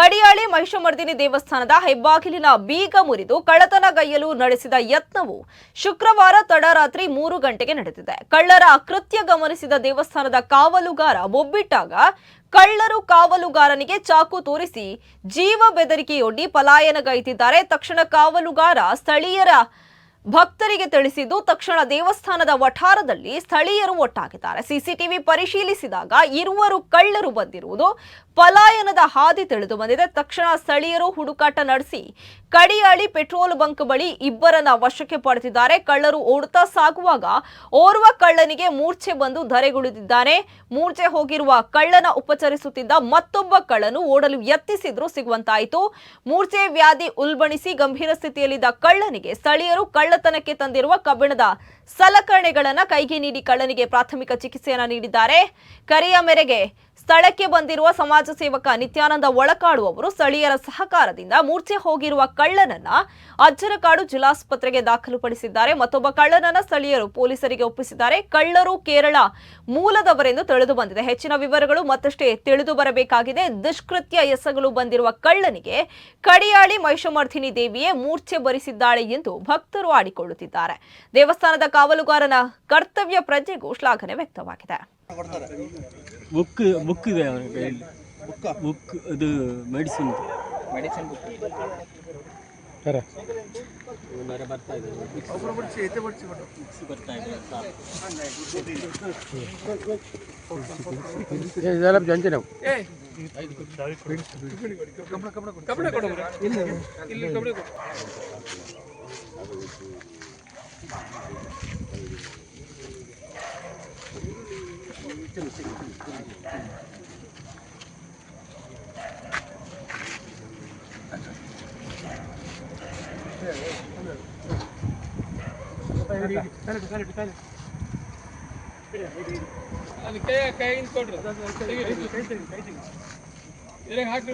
ಕಡಿಯಾಳಿ ಮಹಿಷಮರ್ದಿನಿ ದೇವಸ್ಥಾನದ ಹೆಬ್ಬಾಗಿಲಿನ ಬೀಗ ಮುರಿದು ಕಳ್ಳತನಗೈಯಲು ನಡೆಸಿದ ಯತ್ನವು ಶುಕ್ರವಾರ ತಡರಾತ್ರಿ ಮೂರು ಗಂಟೆಗೆ ನಡೆದಿದೆ. ಕಳ್ಳರ ಅಕೃತ್ಯ ಗಮನಿಸಿದ ದೇವಸ್ಥಾನದ ಕಾವಲುಗಾರ ಒಬ್ಬಿಟ್ಟಾಗ ಕಳ್ಳರು ಕಾವಲುಗಾರನಿಗೆ ಚಾಕು ತೋರಿಸಿ ಜೀವ ಬೆದರಿಕೆಯೊಡ್ಡಿ ಪಲಾಯನಗೈದಿದ್ದಾರೆ ತಕ್ಷಣ ಕಾವಲುಗಾರ ಸ್ಥಳೀಯರ ಭಕ್ತರಿಗೆ ತಿಳಿಸಿದ್ದು ತಕ್ಷಣ ದೇವಸ್ಥಾನದ ವಠಾರದಲ್ಲಿ ಸ್ಥಳೀಯರು ಒಟ್ಟಾಗಿದ್ದಾರೆ. ಸಿಸಿಟಿವಿ ಪರಿಶೀಲಿಸಿದಾಗ ಇರುವರು ಕಳ್ಳರು ಬಂದಿರುವುದು ಪಲಾಯನದ ಹಾದಿ ತಿಳಿದು ಬಂದಿದೆ. ತಕ್ಷಣ ಸ್ಥಳೀಯರು ಹುಡುಕಾಟ ನಡೆಸಿ ಕಡಿಯಾಳಿ ಪೆಟ್ರೋಲ್ ಬಂಕ್ ಬಳಿ ಇಬ್ಬರನ್ನ ವಶಕ್ಕೆ ಪಡೆದಿದ್ದಾರೆ. ಕಳ್ಳರು ಓಡುತ್ತಾ ಸಾಗುವಾಗ ಓರ್ವ ಕಳ್ಳನಿಗೆ ಮೂರ್ಛೆ ಬಂದು ಧರೆಗುಳಿದಿದ್ದಾನೆ. ಮೂರ್ಛೆ ಹೋಗಿರುವ ಕಳ್ಳನ ಉಪಚರಿಸುತ್ತಿದ್ದ ಮತ್ತೊಬ್ಬ ಕಳ್ಳನು ಓಡಲು ಯತ್ನಿಸಿದ್ರು ಸಿಗುವಂತಾಯಿತು. ಮೂರ್ಛೆ ವ್ಯಾಧಿ ಉಲ್ಬಣಿಸಿ ಗಂಭೀರ ಸ್ಥಿತಿಯಲ್ಲಿದ್ದ ಕಳ್ಳನಿಗೆ ಸ್ಥಳೀಯರು ಕಳ್ಳತನಕ್ಕೆ ತಂದಿರುವ ಕಬ್ಬಿಣದ ಸಲಕರಣೆಗಳನ್ನ ಕೈಗೆ ನೀಡಿ ಕಳ್ಳನಿಗೆ ಪ್ರಾಥಮಿಕ ಚಿಕಿತ್ಸೆಯನ್ನ ನೀಡಿದ್ದಾರೆ. ಕರೆಯ ಮೇರೆಗೆ ಸ್ಥಳಕ್ಕೆ ಬಂದಿರುವ ಸಮಾಜ ಸೇವಕ ನಿತ್ಯಾನಂದ ಒಳಕಾಡು ಅವರು ಸ್ಥಳೀಯರ ಸಹಕಾರದಿಂದ ಮೂರ್ಛೆ ಹೋಗಿರುವ ಕಳ್ಳನನ್ನ ಅಜ್ಜರಕಾಡು ಜಿಲ್ಲಾಸ್ಪತ್ರೆಗೆ ದಾಖಲುಪಡಿಸಿದ್ದಾರೆ. ಮತ್ತೊಬ್ಬ ಕಳ್ಳನನ್ನ ಸ್ಥಳೀಯರು ಪೊಲೀಸರಿಗೆ ಒಪ್ಪಿಸಿದ್ದಾರೆ. ಕಳ್ಳರು ಕೇರಳ ಮೂಲದವರೆಂದು ತಿಳಿದು ಬಂದಿದೆ. ಹೆಚ್ಚಿನ ವಿವರಗಳು ಮತ್ತಷ್ಟೇ ತಿಳಿದು ಬರಬೇಕಾಗಿದೆ. ದುಷ್ಕೃತ್ಯ ಎಸಗಲು ಬಂದಿರುವ ಕಳ್ಳನಿಗೆ ಕಡಿಯಾಳಿ ಮಹಿಷಮರ್ಧಿನಿ ದೇವಿಯೇ ಮೂರ್ಛೆ ಬರಿಸಿದ್ದಾಳೆ ಎಂದು ಭಕ್ತರು ಆಡಿಕೊಳ್ಳುತ್ತಿದ್ದಾರೆ. ದೇವಸ್ಥಾನದ ಕಾವಲುಗಾರನ ಕರ್ತವ್ಯ ಪ್ರಜ್ಞೆಗೂ ಶ್ಲಾಘನೆ ವ್ಯಕ್ತವಾಗಿದೆ. ಬುಕ್ ಬುಕ್ ಇದೆ ಅವನ ಕೈಯಲ್ಲಿ ಬುಕ್ ಅದು ಮೆಡಿಸಿನ್ ಮೆಡಿಸಿನ್ ಬುಕ್ ಬರ್ತಾ ಇದೆ ಬರ್ತಾ ಇದೆ ಇದೆಲ್ಲ ಜಂಜೆ ನಾವು ಅದಕ್ಕೆ ಕೈಯಿಂದ ಕೊಡ್ರಿ ಇದ್ರಾಗ ಹಾಕ್ರಿ